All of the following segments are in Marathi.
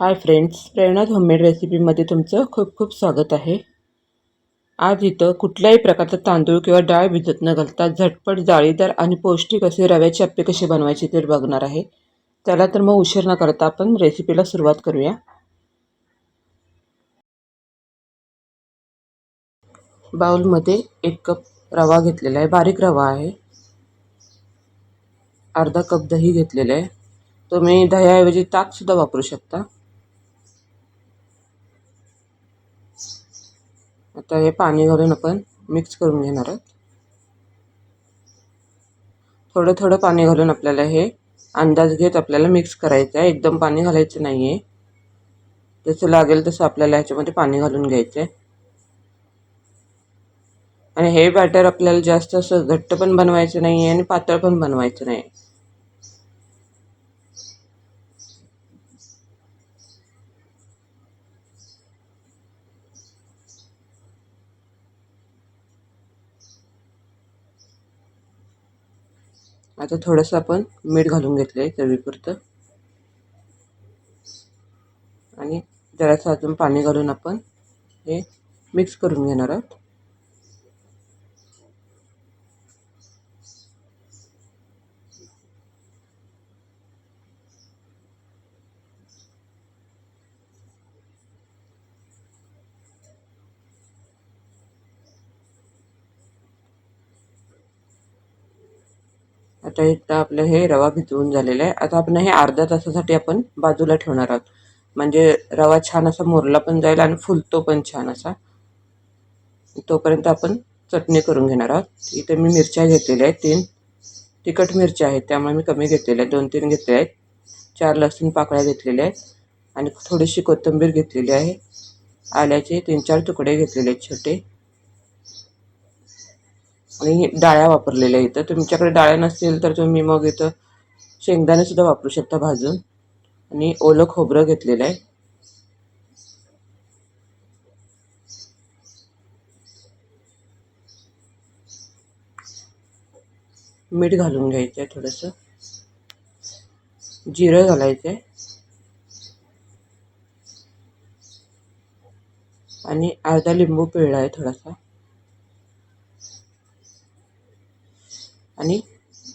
हाय फ्रेंड्स प्रेरणा होममेड रेसिपीमध्ये तुमचं खूप खूप स्वागत आहे. आज इथं कुठल्याही प्रकारचा तांदूळ किंवा डाळ भिजत न घालता झटपट जाळीदार आणि पौष्टिक असे रव्याचे अप्पे कसे बनवायचे ते बघणार आहे. चला तर मग उशीर न करता आपण रेसिपीला सुरुवात करूया. बाउलमध्ये एक कप रवा घेतलेला आहे. बारीक रवा आहे. अर्धा कप दही घेतलेलं आहे. तुम्ही दह्याऐवजी ताकसुद्धा वापरू शकता. आता हे पाणी घालून आपण मिक्स करून घेणार आहोत. थोडं थोडं पाणी घालून आपल्याला हे अंदाज घेत आपल्याला मिक्स करायचं आहे. एकदम पाणी घालायचं नाही आहे जसं लागेल तसं आपल्याला ह्याच्यामध्ये पाणी घालून घ्यायचं आहे आणि हे बॅटर आपल्याला जास्त असं घट्ट पण बनवायचं नाही आहे आणि पातळ पण बनवायचं नाही आता थोडंसं आपण मीठ घालून घेतलं आहे चवीपुरतं. आणि जरासं अजून पाणी घालून आपण हे मिक्स करून घेणार आहोत. आता इथं आपलं हे रवा भिजवून झालेला आहे. आता आपण हे अर्ध्या तासासाठी आपण बाजूला ठेवणार आहोत. म्हणजे रवा छान असा मोरला पण जाईल आणि फुलतो पण छान असा. तोपर्यंत आपण चटणी करून घेणार आहोत. इथे मी मिरच्या घेतलेल्या आहेत तीन. तिखट मिरच्या आहेत त्यामुळे मी कमी घेतलेल्या आहेत. दोन तीन घेतल्या आहेत. चार लसूण पाकळ्या घेतलेल्या आहेत. आणि थोडीशी कोथिंबीर घेतलेली आहे. आल्याचे तीन चार तुकडे घेतलेले आहेत छोटे. आणि डाळ्या वापरलेल्या इथं. तुमच्याकडे डाळ्या नसतील तर तुम्ही मग इथं शेंगदाणेसुद्धा वापरू शकता भाजून. आणि ओलं खोबरं घेतलेलं आहे. मीठ घालून घ्यायचं आहे थोडंसं. जिरं घालायचं आहे आणि अर्धा लिंबू पिळला आहे थोडासा. आणि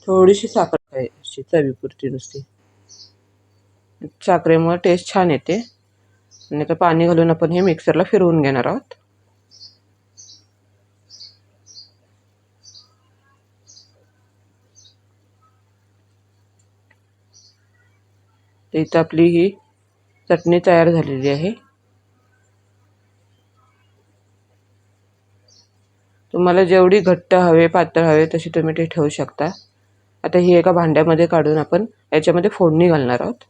थोडीशी साखर आहे अशी चवीपुरती नुसती. साखरेमुळे टेस्ट छान येते. आणि आता पाणी घालून आपण हे मिक्सरला फिरवून घेणार आहोत. इथं आपली ही चटणी तयार झालेली आहे. तुम्हाला जेवढी घट्ट हवे पातळ हवे तशी तुम्ही ते ठेवू शकता. आता ही एका भांड्यामध्ये काढून आपण याच्यामध्ये फोडणी घालणार आहोत.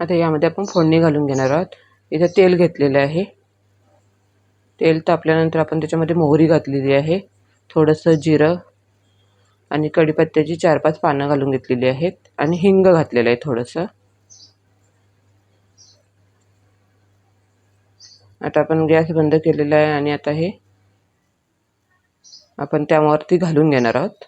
आता यामध्ये आपण फोडणी घालून घेणार आहोत. इथं तेल घेतलेलं आहे. तेल तापल्यानंतर आपण त्याच्यामध्ये मोहरी घातलेली आहे. थोडंसं जिरं आणि कढीपत्त्याची चार पाच पानं घालून घेतलेली आहेत. आणि हिंग घातलेलं आहे थोडंसं. आता आपण गॅस बंद केलेला आहे आणि आता हे आपण त्यावरती घालून घेणार आहोत.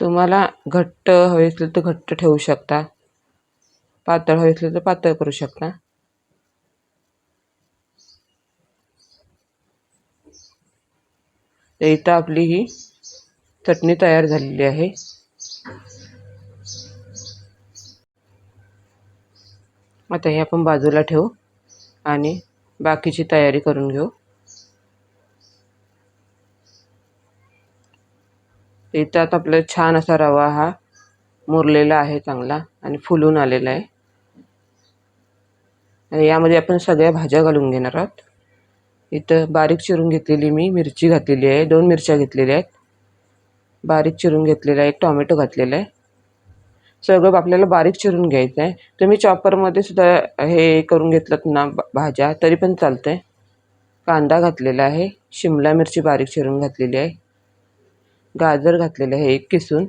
तुम्हाला घट्ट हवे असेल तर घट्ट ठेवू शकता. पातळ हवे असेल तर पातळ करू शकता. इथं आपली ही चटणी तयार झालेली आहे. आता हे आपण बाजूला ठेवू आणि बाकीची तयारी करून घेऊ. इथं आपला छान असा रवा हा मुरलेला आहे चांगला आणि फुलून आलेला आहे. आणि यामध्ये आपण सगळ्या भाज्या घालून घेणार आहोत. इथं बारीक चिरून घेतलेली मी मिरची घातलेली आहे. दोन मिरच्या घेतलेल्या आहेत. बारीक चिरून घेतलेला एक टॉमॅटो घातलेला आहे. सगळं आपल्याला बारीक चिरून घ्यायचं आहे. तुम्ही चॉपरमध्ये सुद्धा हे करून घेतलं ना भाज्या तरी पण चालतं आहे कांदा घातलेला आहे. शिमला मिरची बारीक चिरून घातलेली आहे. गाजर घातलेलं आहे एक किसून.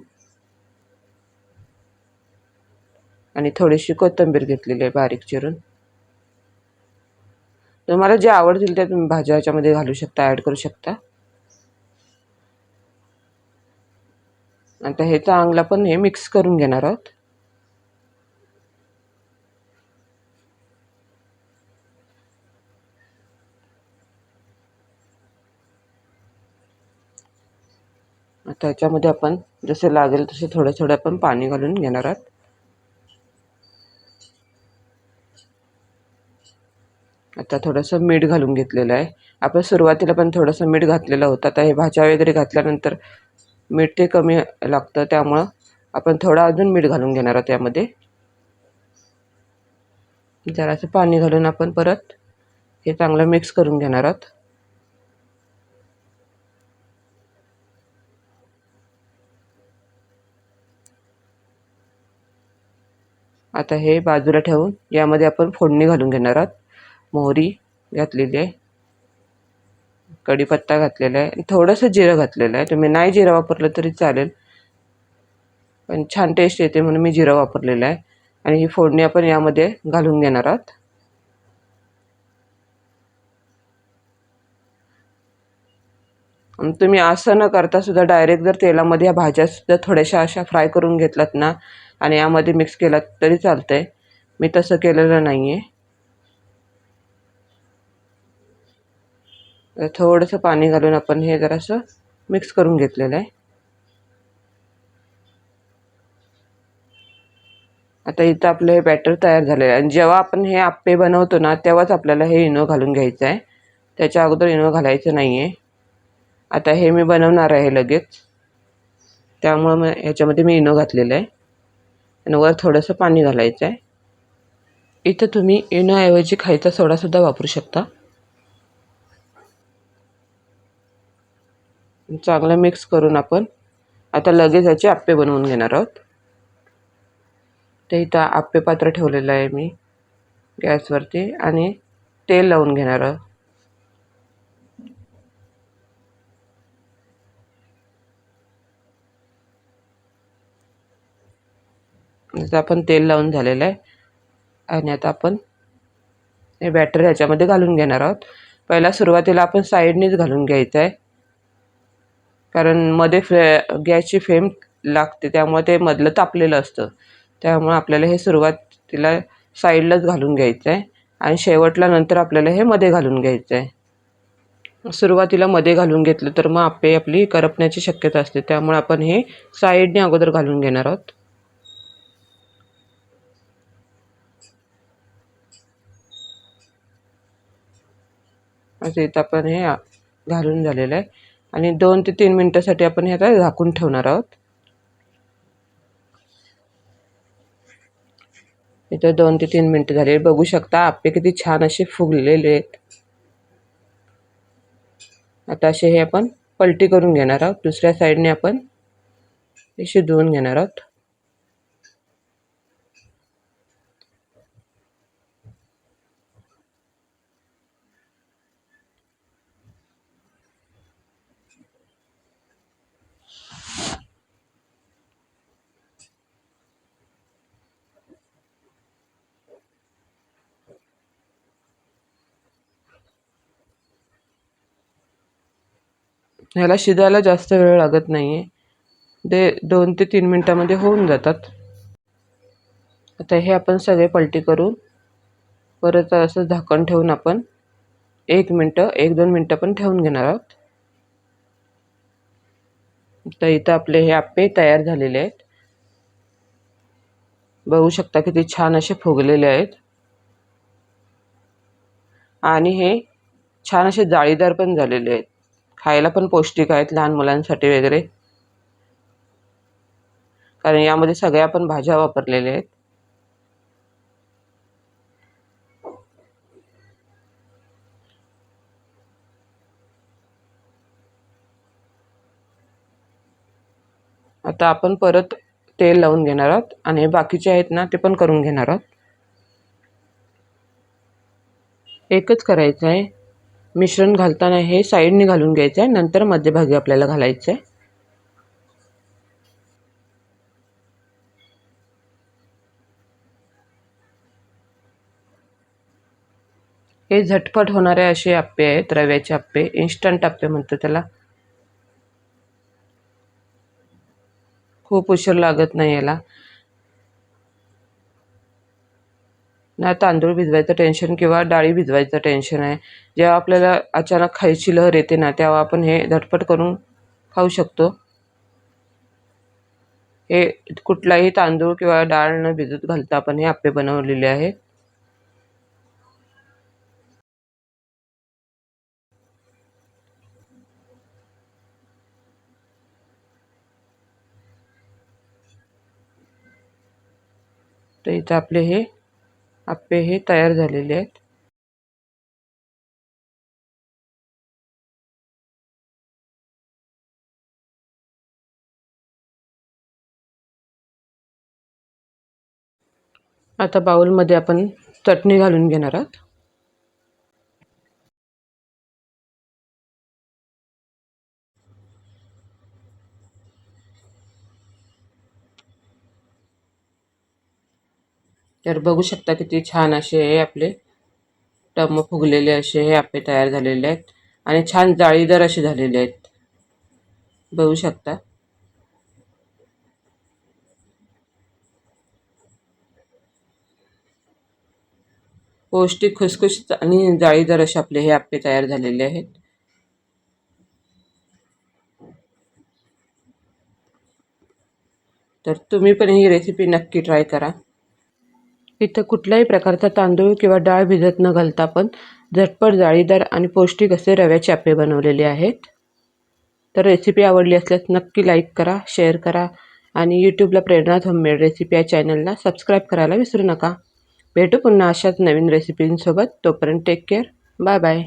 आणि थोडीशी कोथिंबीर घेतलेली आहे बारीक चिरून. तुम्हाला जे आवडतील त्या तुम्ही भाज्या याच्यामध्ये घालू शकता ॲड करू शकता. आता हे चांगला पण हे मिक्स करून घेणार आहोत. त्याच्यामध्ये आपण जसे लागेल तसे थोडं थोडं आपण पाणी घालून घेणार आहोत. आता थोडंसं मीठ घालून घेतलेलं आहे. आपण सुरुवातीला पण थोडंसं मीठ घातलेलं होतं. आता हे भाज्या वगैरे घातल्यानंतर मीठ ते कमी लागतं. त्यामुळं आपण थोडं अजून मीठ घालून घेणार आहोत त्यामध्ये जरासं पाणी घालून आपण परत हे चांगलं मिक्स करून घेणार आहोत. आता हे बाजूला ठेवून यामध्ये आपण फोडणी घालून घेणार आहोत. मोहरी घातलेली आहे. कढीपत्ता घातलेला आहे. थोडंसं जिरं घातलेलं आहे. तुम्ही नाही जिरं वापरलं तरी चालेल. पण छान टेस्ट येते म्हणून मी जिरं वापरलेलं आहे. आणि ही फोडणी आपण यामध्ये घालून घेणार आहोत. तुम्ही असं न करता सुद्धा डायरेक्ट जर तेलामध्ये ह्या भाज्या सुद्धा थोड्याशा अशा फ्राय करून घेतलात ना आणि यामध्ये मिक्स केलात तरी चालतं आहे मी तसं केलेलं नाही आहे थोडंसं पाणी घालून आपण हे जरासं मिक्स करून घेतलेलं आहे. आता इथं आपलं हे बॅटर तयार झालेलं आहे. आणि जेव्हा आपण हे आप्पे बनवतो ना तेव्हाच आपल्याला हे इनो घालून घ्यायचं आहे त्याच्या अगोदर इनो घालायचं नाही आहे आता हे मी बनवणार आहे लगेच. त्यामुळं मग ह्याच्यामध्ये मी इनो घातलेलं आहे. आणि वर थोडंसं पाणी घालायचं आहे. इथं तुम्ही इनोऐवजी खायचा सोडासुद्धा वापरू शकता. चांगलं मिक्स करून आपण आता लगेच याचे आप्पे बनवून घेणार आहोत. ते इथं आप्पे पात्र ठेवलेलं आहे मी गॅसवरती आणि तेल लावून घेणार आहोत. आता आपण तेल लावून झालेलं आहे. आणि आता आपण हे बॅटर ह्याच्यामध्ये घालून घेणार आहोत. पहिला सुरुवातीला आपण साईडनीच घालून घ्यायचं आहे. कारण मध्ये फ्ले गॅसची फ्लेम लागते त्यामुळे ते मधलं तापलेलं असतं. त्यामुळे आपल्याला हे सुरुवातीला साईडलाच घालून घ्यायचं आहे. आणि शेवटला नंतर आपल्याला हे मध्ये घालून घ्यायचं आहे. सुरुवातीला मध्ये घालून घेतलं तर मग आपे आपली करपण्याची शक्यता असते. त्यामुळे आपण हे साईडने अगोदर घालून घेणार आहोत. असं इथं आपण हे घालून झालेलं आहे. आणि दोन ते तीन मिनटासाठी आपण हे आता झाकून ठेवणार आहोत. इथं दोन ते तीन मिनटं झाले. बघू शकता आपे किती छान असे फुगलेले आहेत. आता असे हे आपण पलटी करून घेणार आहोत. दुसऱ्या साईडने आपण हे शिजवून घेणार आहोत. ह्याला शिजायला जास्त वेळ लागत नाही आहे ते दोन ते तीन मिनटामध्ये होऊन जातात. आता हे आपण सगळे पलटी करून परत असं झाकण ठेवून आपण एक मिनटं एक दोन मिनटं पण ठेवून घेणार आहोत. तर इथं आपले हे आप्पे तयार झालेले आहेत. बघू शकता किती छान असे फुगलेले आहेत. आणि हे छान असे जाळीदार पण झालेले आहेत. खायला पण पौष्टिक आहेत लहान मुलांसाठी वगैरे. कारण यामध्ये सगळ्या आपण भाज्या वापरलेल्या आहेत. आता आपण परत तेल लावून घेणार आहोत आणि बाकीचे आहेत ना ते पण करून घेणार आहोत. एकच करायचं आहे मिश्रण घालताना हे साईडने घालून घ्यायचं आहे नंतर मध्यभागी आपल्याला घालायचं आहे हे झटपट होणारे असे आप्पे आहेत रव्याचे आप्पे. इन्स्टंट आप्पे म्हणतो त्याला. खूप उशीर लागत नाही याला. ना तांदूळ भिजवायचं टेन्शन किंवा डाळी भिजवायचं टेन्शन आहे. जेव्हा आपल्याला अचानक खायची लहर येते ना तेव्हा आपण हे झटपट करून खाऊ शकतो. हे कुठलाही तांदूळ किंवा डाळ न भिजत घालता आपण हे आपे बनवलेले आहे. तर इथं आपले हे आप्पे हे तयार झालेले आहेत. आता बाउलमध्ये आपण चटणी घालून घेणार आहोत. तर बघू शकता किती छान असे हे आपले टम फुगलेले असे हे आपे तयार झालेले आहेत. आणि छान जाळीदार असे झालेले आहेत. बघू शकता. पौष्टिक खुसखुशीत आणि जाळीदार असे आपले हे आप्पे तयार झालेले आहेत. तर तुम्ही पण ही रेसिपी नक्की ट्राय करा. इथं कुठल्याही प्रकारचा तांदूळ किंवा डाळ भिजत न घालता पण झटपट जाळीदार आणि पौष्टिक असे रव्याचे आपे बनवलेले आहेत. तर रेसिपी आवडली असल्यास नक्की लाईक करा शेअर करा आणि यूट्यूबला प्रेरणात होममेड रेसिपी या चॅनलला सबस्क्राईब करायला विसरू नका. भेटू पुन्हा अशाच नवीन रेसिपींसोबत तोपर्यंत टेक केअर बाय बाय